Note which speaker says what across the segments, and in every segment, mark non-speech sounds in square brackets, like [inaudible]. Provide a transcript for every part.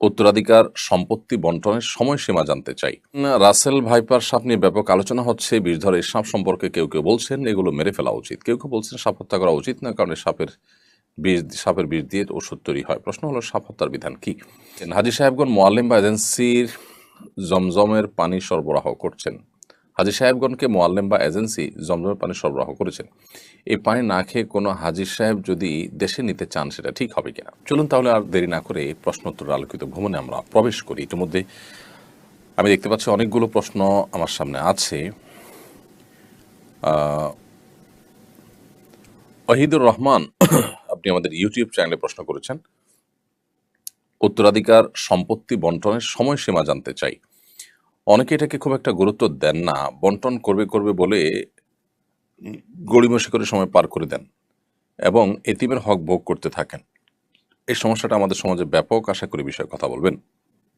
Speaker 1: উত্তরাধিকার, সম্পত্তি বন্টনের সময়সীমা জানতে চাই। রাসেল ভাইপার সাপ নিয়ে ব্যাপক আলোচনা হচ্ছে বিষধর এই সাপ সম্পর্কে কেউ কেউ বলছেন, এগুলো মেরে ফেলা উচিত। কেউ কেউ বলছেন সাপ হত্যা করা উচিত না, কারণ সাপের বিষ সাপের বিষ দিয়ে ওষুধ তৈরি হয়। প্রশ্ন হলো, সাপ হত্যার বিধান কি? হাজি সাহেবগণ মোয়াল্লিম বা এজেন্সির জমজমের পানি সরবরাহ করছেন। হাজি সাহেবগণকে মোয়াল্লেম বা এজেন্সি জমজমের পানি সরবরাহ করেছেন এই পানি না খেয়ে কোনো হাজি সাহেব যদি দেশে নিতে চান, সেটা ঠিক হবে কিনা? চলুন তাহলে আর দেরি না করে প্রশ্নোত্তর আলোকিত ভ্রমণে আমরা প্রবেশ করি। ইতিমধ্যে আমি দেখতে পাচ্ছি অনেকগুলো প্রশ্ন আমার সামনে আছে। ওয়াহিদুর রহমান, [coughs] আপনি আমাদের ইউটিউব চ্যানেলে প্রশ্ন করেছেন, উত্তরাধিকার সম্পত্তি বন্টনের সময়সীমা জানতে চাই। অনেকে এটাকে খুব একটা গুরুত্ব দেন না, বন্টন করবে করবে বলে গড়িমসি করে সময় পার করে দেন এবং এতিমের হক ভোগ করতে থাকেন। এই সমস্যাটা আমাদের সমাজে ব্যাপক, আশা করি বিষয়ে কথা বলবেন।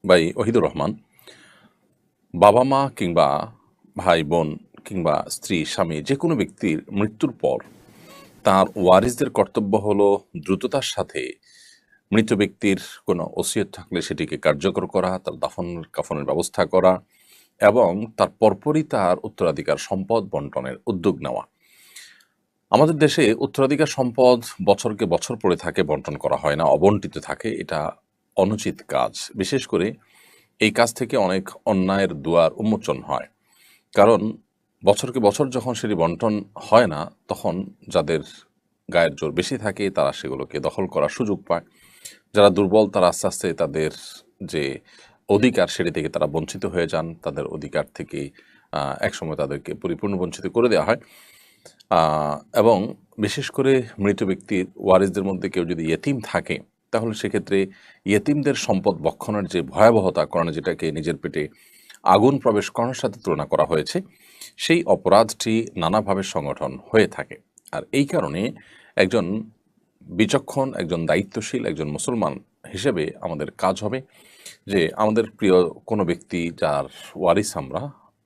Speaker 1: ভাই ওহিদুর রহমান, বাবা মা কিংবা ভাই বোন কিংবা স্ত্রী, স্বামী যে কোনো ব্যক্তির মৃত্যুর পর তার ওয়ারিসদের কর্তব্য হলো দ্রুততার সাথে মৃত ব্যক্তির কোনো ওসিয়ত থাকলে সেটিকে কার্যকর করা, তার দাফন কাফনের ব্যবস্থা করা এবং তার পরপরই তার উত্তরাধিকার সম্পদ বন্টনের উদ্যোগ নেওয়া। আমাদের দেশে উত্তরাধিকার সম্পদ বছরকে বছর পড়ে থাকে, বন্টন করা হয় না, অবন্টিত থাকে, এটা অনুচিত কাজ। বিশেষ করে এই কাজ থেকে অনেক অন্যায়ের দুয়ার উন্মোচন হয়। কারণ বছরকে বছর যখন সেটি বন্টন হয় না, তখন যাদের গায়ের জোর বেশি থাকে, তারা সেগুলোকে দখল করার সুযোগ পায়। যারা দুর্বল, তারা আস্তে আস্তে তাদের যে অধিকার সেটি থেকে তারা বঞ্চিত হয়ে যান। তাদের অধিকার থেকে একসময় তাদেরকে পরিপূর্ণ বঞ্চিত করে দেওয়া হয়। এবং বিশেষ করে মৃত ব্যক্তির ওয়ারিসদের মধ্যে কেউ যদি ইয়েতিম থাকে, তাহলে সেক্ষেত্রে ইয়েতিমদের সম্পদ বক্ষণের যে ভয়াবহতা কোরআনে যেটাকে নিজের পেটে আগুন প্রবেশ করানোর সাথে তুলনা করা হয়েছে, সেই অপরাধটি নানাভাবে সংগঠন হয়ে থাকে। আর এই কারণে একজন বিচক্ষণ, একজন দায়িত্বশীল, একজন মুসলমান হিসেবে আমাদের কাজ হবে যে আমাদের প্রিয় কোনো ব্যক্তি যার ওয়ারিস আমরা,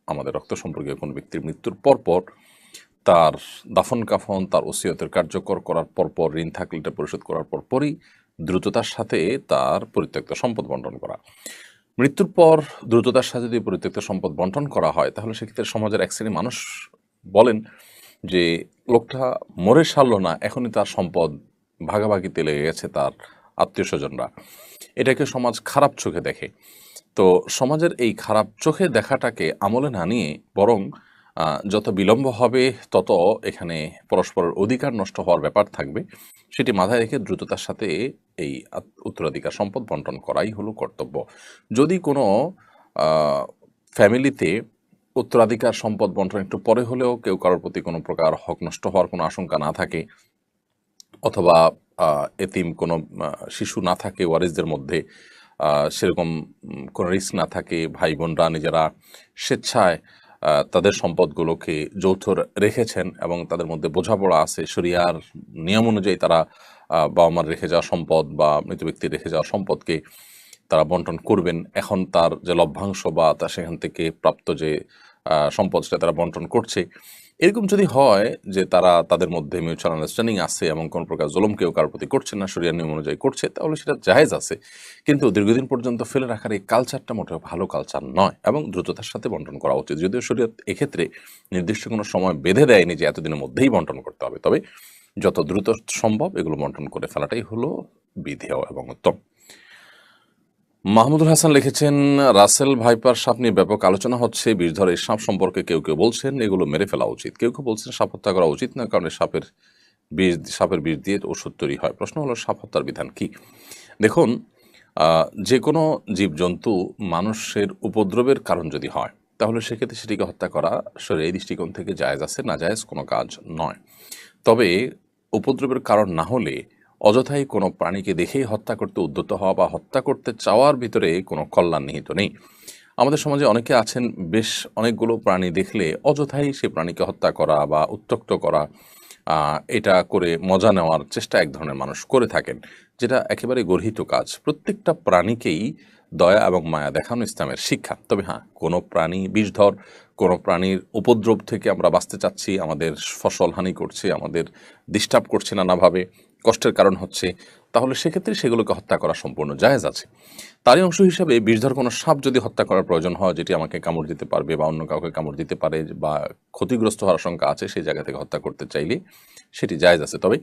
Speaker 1: আমাদের রক্ত সম্পর্কীয় কোনো ব্যক্তির মৃত্যুর পরপর তার দাফন কাফন, তার ওসিয়তের কার্যকর করার পরপর, ঋণ থাকলে এটা পরিশোধ করার পরপরই দ্রুততার সাথে তার পরিত্যক্ত সম্পদ বন্টন করা। মৃত্যুর পর দ্রুততার সাথে যদি পরিত্যক্ত সম্পদ বন্টন করা হয়, তাহলে সেক্ষেত্রে সমাজের এক শ্রেণি মানুষ বলেন যে, লোকটা মরে সারল না, এখনই তার সম্পদ ভাগাভাগিতে লেগে গেছে, তার আত্মীয় স্বজনরা এটাকে সমাজ খারাপ চোখে দেখে। তো সমাজের এই খারাপ চোখে দেখাটাকে আমলে না নিয়ে বরং যত বিলম্ব হবে, তত এখানে পরস্পরের অধিকার নষ্ট হওয়ার ব্যাপার থাকবে। সেটি মাথায় রেখে দ্রুততার সাথে এই উত্তরাধিকার সম্পদ বন্টন করাই হলো কর্তব্য। যদি কোনো ফ্যামিলিতে উত্তরাধিকার সম্পদ বন্টন একটু পরে হলেও কেউ কারোর প্রতি কোনো প্রকার হক নষ্ট হওয়ার কোনো আশঙ্কা না থাকে, অথবা এতিম কোনো শিশু না থাকে ওয়ারিসদের মধ্যে সেরকম কোনো রিস্ক না থাকে ভাই বোনরা নিজেরা স্বেচ্ছায় তাদের সম্পদগুলোকে যৌথ রেখেছেন এবং তাদের মধ্যে বোঝাপড়া আছে। শরিয়ার নিয়ম অনুযায়ী তারা বাবা মার রেখে যাওয়া সম্পদ বা মৃত ব্যক্তির রেখে যাওয়া সম্পদকে তারা বন্টন করবেন। এখন তার যে লভ্যাংশ বা তা সেখান থেকে প্রাপ্ত যে সম্পদ সেটা তারা বন্টন করছে এরকম যদি হয় যে তারা তাদের মধ্যে মিউচুয়াল আন্ডারস্ট্যান্ডিং আছে এবং কোনো প্রকার জুলুম কেউ কারোর প্রতি করছে না, শরিয়ার নিয়ম অনুযায়ী করছে, তাহলে সেটা জায়েজ আছে। কিন্তু দীর্ঘদিন পর্যন্ত ফেলে রাখার এই কালচারটা মোটেও ভালো কালচার নয় এবং দ্রুততার সাথে বন্টন করা উচিত। যদিও শরীয়ত এক্ষেত্রে নির্দিষ্ট কোনো সময় বেঁধে দেয়নি যে এতদিনের মধ্যেই বন্টন করতে হবে। তবে যত দ্রুত সম্ভব এগুলো বন্টন করে ফেলাটাই হলো বিধেয় এবং উত্তম। মাহমুদুল হাসান লিখেছেন, রাসেল ভাইপার সাপ নিয়ে ব্যাপক আলোচনা হচ্ছে। বিষধর এই সাপ সম্পর্কে কেউ কেউ বলছেন, এগুলো মেরে ফেলা উচিত। কেউ কেউ বলছেন সাপ হত্যা করা উচিত না, কারণ সাপের বিষ সাপের বিষ দিয়ে ওষুধ তৈরি হয়। প্রশ্ন হলো, সাপ হত্যার বিধান কি? দেখুন যে কোনো জীবজন্তু মানুষের উপদ্রবের কারণ যদি হয়, তাহলে সেক্ষেত্রে সেটিকে হত্যা করা শরীর এই দৃষ্টিকোণ থেকে জায়েজ আছে না জায়েজ কোনো কাজ নয়। তবে উপদ্রবের কারণ না হলে অযথাই কোনো প্রাণীকে দেখেই হত্যা করতে উদ্যত হওয়া বা হত্যা করতে চাওয়ার ভিতরে কোনো কল্যাণ নিহিত নেই। আমাদের সমাজে অনেকে আছেন, বেশ অনেকগুলো প্রাণী দেখলে অযথাই সে প্রাণীকে হত্যা করা বা উত্তক্ত করা এটা করে মজা নেওয়ার চেষ্টা এক ধরনের মানুষ করে থাকেন, যেটা একেবারে গর্হিত কাজ। প্রত্যেকটা প্রাণীকেই দয়া এবং মায়া দেখানো ইসলামের শিক্ষা। তবে হ্যাঁ কোনো প্রাণী বিষধর, কোনো প্রাণীর উপদ্রব থেকে আমরা বাঁচতে চাচ্ছি, আমাদের ফসল হানি করছে, আমাদের ডিস্টার্ব করছে নানাভাবে কষ্টের কারণ হচ্ছে, তাহলে সেক্ষেত্রে সেগুলোকে হত্যা করা সম্পূর্ণ জায়েজ আছে। তারই অংশ হিসাবে বিষধর কোনো সাপ যদি হত্যা করার প্রয়োজন হয়, যেটি আমাকে কামড় দিতে পারবে বা অন্য কাউকে কামড় দিতে পারে বা ক্ষতিগ্রস্ত হওয়ার আশঙ্কা আছে, সেই জায়গা থেকে হত্যা করতে চাইলে সেটি জায়েজ আছে। তবে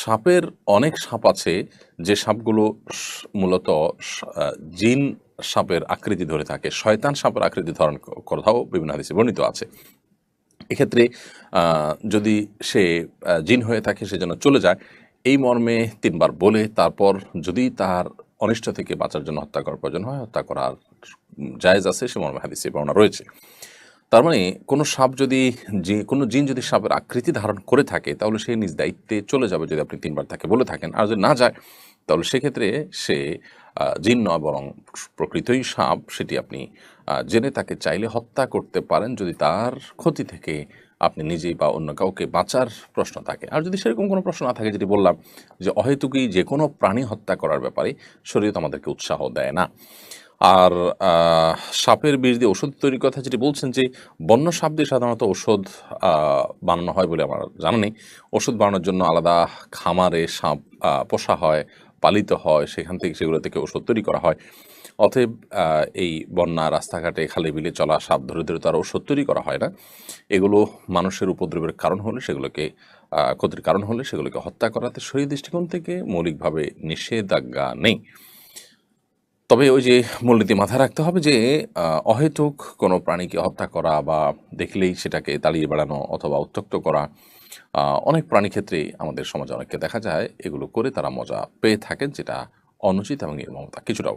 Speaker 1: সাপের অনেক সাপ আছে যে সাপগুলো মূলত জিন সাপের আকৃতি ধরে থাকে। শয়তান সাপের আকৃতি ধারণ কথাও বিভিন্ন হাদিসে বর্ণিত আছে। এক্ষেত্রে যদি সে জিন হয়ে থাকে, সে যেন চলে যায়, এই মর্মে তিনবার বলে, তারপর যদি তার অনিষ্ট থেকে বাঁচার জন্য হত্যা করার প্রয়োজন হয়, হত্যা করার জায়েজ আছে, সে মর্মে হাদিসে বর্ণনা রয়েছে। তার মানে কোনো সাপ যদি যে, কোনো জিন যদি সাপের আকৃতি ধারণ করে থাকে, তাহলে সে নিজ দায়িত্বে চলে যাবে যদি আপনি তিনবার তাকে বলে থাকেন। আর যদি না যায় তাহলে সেক্ষেত্রে সে জিন নয় বরং প্রকৃতই সাপ সেটি আপনি জেনে তাকে চাইলে হত্যা করতে পারেন যদি তার ক্ষতি থেকে আপনি নিজেই বা অন্য কাউকে বাঁচার প্রশ্ন থাকে। আর যদি সেরকম কোনো প্রশ্ন না থাকে যেটি বললাম যে অহেতুকই যে কোনো প্রাণী হত্যা করার ব্যাপারে শরীয়ত আমাদেরকে উৎসাহ দেয় না। আর সাপের বিষ দিয়ে ওষুধ তৈরির কথা যেটি বলছেন যে বন্য সাপ দিয়ে সাধারণত ওষুধ বানানো হয় বলে আমার জানা নেই। ওষুধ বানানোর জন্য আলাদা খামারে সাপ পোষা হয় পালিত হয়, সেখান থেকে সেগুলো থেকে ওষুধ তৈরি করা হয়। অতএব এই বন্যা, রাস্তাঘাটে খালে বিলে চলা, সাপ ধরে ধরে তারা ওষুধ তৈরি করা হয় না। এগুলো মানুষের উপদ্রবের কারণ হলে সেগুলোকে ক্ষতির কারণ হলে সেগুলোকে হত্যা করাতে শরীর দৃষ্টিকোণ থেকে মৌলিকভাবে নিষেধাজ্ঞা নেই। তবে ওই যে মূলনীতি মাথায় রাখতে হবে যে অহেতুক কোনো প্রাণীকে হত্যা করা বা দেখলেই সেটাকে তাড়িয়ে বেড়ানো অথবা উত্তক্ত করা অনেক প্রাণী ক্ষেত্রেই আমাদের সমাজে অনেককে দেখা যায়, এগুলো করে তারা মজা পেয়ে থাকেন, যেটা অনুচিত এবং নির্মমতা কিছুটাও।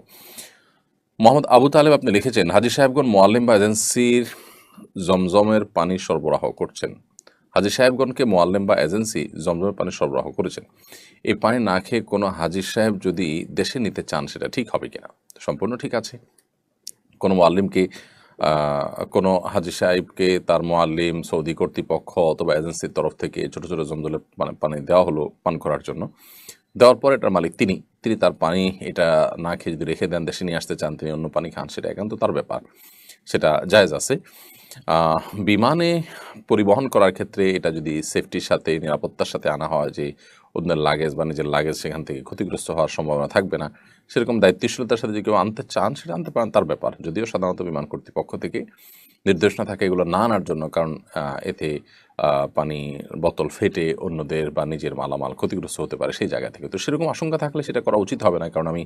Speaker 1: মোহাম্মদ আবু তালেব আপনি লিখেছেন, হাজি সাহেবগণ মোয়াল্লিম বা এজেন্সির জমজমের পানি সরবরাহ করছেন। হাজি সাহেবগণকে মোয়াল্লিম বা এজেন্সি জমজমের পানি সরবরাহ করেছেন। এই পানি না খেয়ে কোনো হাজি সাহেব যদি দেশে নিতে চান, সেটা ঠিক হবে কিনা? সম্পূর্ণ ঠিক আছে। কোনো মোয়াল্লিমকে কোনো হাজি সাহেবকে তার মোয়াল্লিম, সৌদি কর্তৃপক্ষ অথবা এজেন্সির তরফ থেকে ছোট ছোট মানে পানি দেওয়া হলো পান করার জন্য। দেওয়ার পর এটার মালিক তিনি। তিনি তার পানি এটা না খেয়ে যদি রেখে দেন, দেশে নিয়ে আসতে চান, তিনি অন্য পানি খান, সেটা একান্ত তার ব্যাপার। সেটা জায়জ আছে। বিমানে পরিবহন করার ক্ষেত্রে এটা যদি সেফটির সাথে, নিরাপত্তার সাথে আনা হয় যে অন্যের লাগেজ বা নিজের লাগেজ সেখান থেকে ক্ষতিগ্রস্ত হওয়ার সম্ভাবনা থাকবে না, সেরকম দায়িত্বশীলতার সাথে যদি কেউ আনতে চান, সেটা আনতে পারেন, তার ব্যাপার। যদিও সাধারণত বিমান কর্তৃপক্ষ থেকে নির্দেশনা থাকে এগুলো না আনার জন্য, কারণ এতে পানি বোতল ফেটে অন্যদের বা নিজের মালামাল ক্ষতিগ্রস্ত হতে পারে সেই জায়গা থেকে। তো সেরকম আশঙ্কা থাকলে সেটা করা উচিত হবে না, কারণ আমি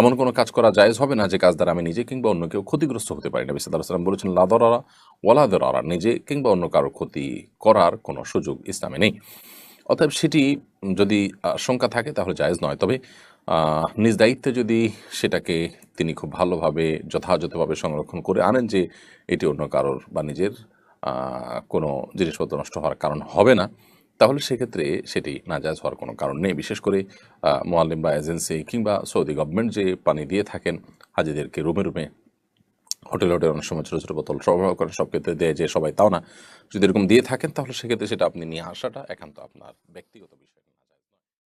Speaker 1: এমন কোনো কাজ করা জায়েজ হবে না যে কাজ দ্বারা আমি নিজে কিংবা অন্য কেউ ক্ষতিগ্রস্ত হতে পারি না। বিসাদাম বলেছেন লাদরারা ওয়ালাদরারা নিজে কিংবা অন্য কারও ক্ষতি করার কোনো সুযোগ ইসলামে নেই। অতএব সেটি যদি আশঙ্কা থাকে তাহলে জায়েজ নয়। তবে নিজ দায়িত্বে যদি সেটাকে তিনি খুব ভালোভাবে, যথাযথভাবে সংরক্ষণ করে আনেন যে এটি অন্য কারোর বা নিজের কোনো জিনিসপত্র নষ্ট হওয়ার কারণ হবে না, তাহলে সেক্ষেত্রে সেটি নাজাজ হওয়ার কোনো কারণ নেই। বিশেষ করে মোয়াল্লিম বা এজেন্সি কিংবা সৌদি গভর্নমেন্ট যে পানি দিয়ে থাকেন, হাজিদেরকে রুমে রুমে, হোটেল হোটেল অনেক সময় ছোটো ছোটো বোতল সরবরাহ করেন, সব ক্ষেত্রে দেয় যে সবাই তাও না। যদি এরকম দিয়ে থাকেন, তাহলে সেক্ষেত্রে সেটা আপনি নিয়ে আসাটা একান্ত আপনার ব্যক্তিগত বিষয়।